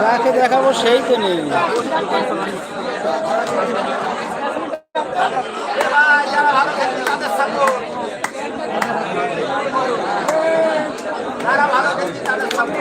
যাকে দেখাবো সেই তো নেই। তারা ভালো দেখছি তাদের সামনে